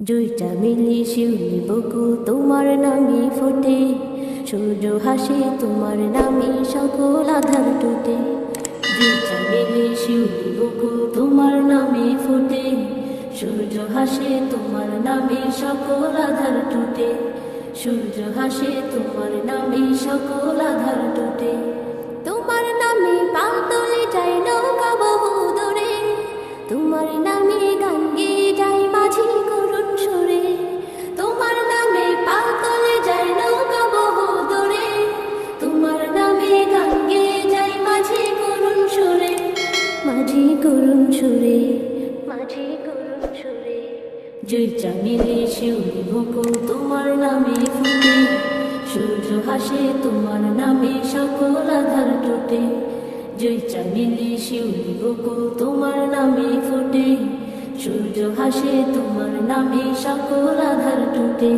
দুইটা মিলি শিউলি বকুল তোমার নামে ফোটে। সূর্য হাসে, তোমার নামে সকল আধার টুটে। দুইটা মিলি শিউলি বকুল তোমার নামে ফোটে। সূর্য হাসে, তোমার নামে সকল আধার টুটে। সূর্য হাসে, তোমার নামে সকল সুরে মাঝি করুণ সুরে জয় চামিলে শিউলি বকুল তোমার নামে ফুটে। সূর্য হাসে তোমার নামে সকল আধার টুটে। জয় চামিলে শিউলি বকুল তোমার নামে ফুটে। সূর্য হাসে তোমার নামে সকল আধার টুটে।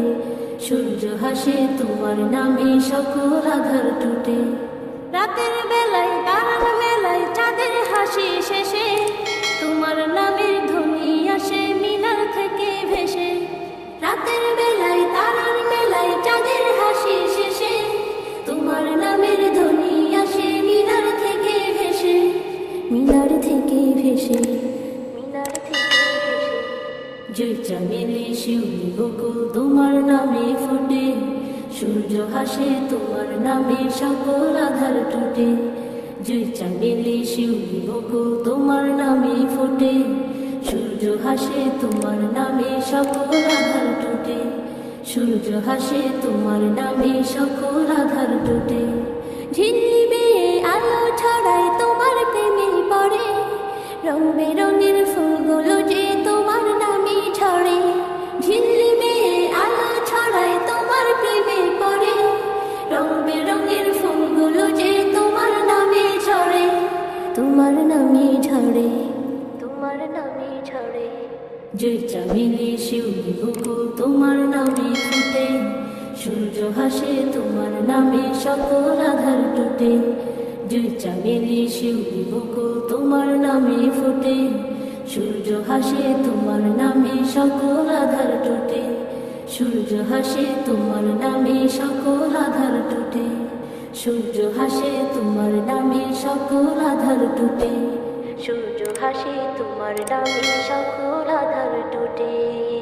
সূর্য হাসে তোমার নামে সকল আধার টুটে। জয় চামেলে শিউলি বকুল তোমার নামে ফোটে, সূর্য হাসে তোমার নামে সকল আধার টুটে। জয় চামেলে শিউলি বকুল তোমার নামে ফোটে, সূর্য হাসে তোমার নামে সকল আধার টুটে। সূর্য হাসে তোমার নামে সকল আধার টুটে। ঝিল্লি বেয়ে আলো ছড়ায় তোমার প্রেমে পড়ে রং বেরঙের তোমার নামে ঝরে তোমার নামে ঝরে জয় চামিলে শিউলি বকুল তোমার নামে ফুটে। সূর্য হাসে তোমার নামে সকল আধার টুটে। জয় চামেলি শিউলি বকুল তোমার নামে ফুটে। সূর্য হাসে তোমার নামে সকল আধার টুটে। সূর্য হাসে তোমার নামে সকল আধার টুটে। সূর্য হাসে তোমার নামে সকল আধার টুটে। সূর্য হাসে তোমার নামে সকল আধার টুটে।